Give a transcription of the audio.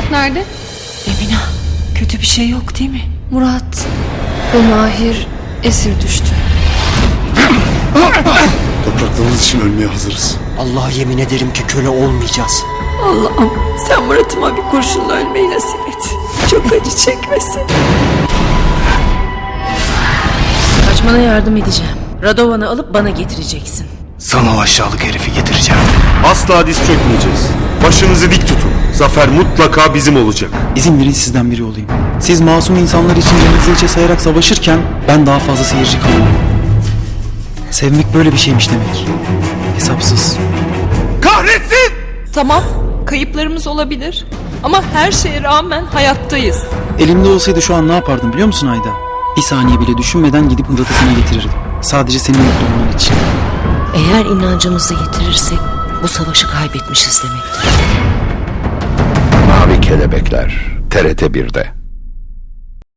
Murat nerede? Emine kötü bir şey yok değil mi? Murat ve Mahir esir düştü. Topraklarınız için ölmeye hazırız. Allah'a yemin ederim ki köle olmayacağız. Allah'ım sen Murat'ıma bir kurşunla ölmeyi nasip et. Çok acı çekmesin. Kaçmana yardım edeceğim. Radovan'ı alıp bana getireceksin. Sana o aşağılık herifi getireceğim. Asla diz çökmeyeceğiz. Başınızı dik tutun. Zafer mutlaka bizim olacak. İzin verin sizden biri olayım. Siz masum insanlar için canınızı içe sayarak savaşırken ben daha fazla seyirci kalayım. Sevmek böyle bir şeymiş demek. Hesapsız. Kahretsin! Tamam kayıplarımız olabilir. Ama her şeye rağmen hayattayız. Elimde olsaydı şu an ne yapardım biliyor musun Ayda? Bir saniye bile düşünmeden gidip Murat'ı sana getirirdim. Sadece senin mutlu olman için. Eğer inancımızı yitirirsek bu savaşı kaybetmişiz demektir. Kelebekler TRT 1'de.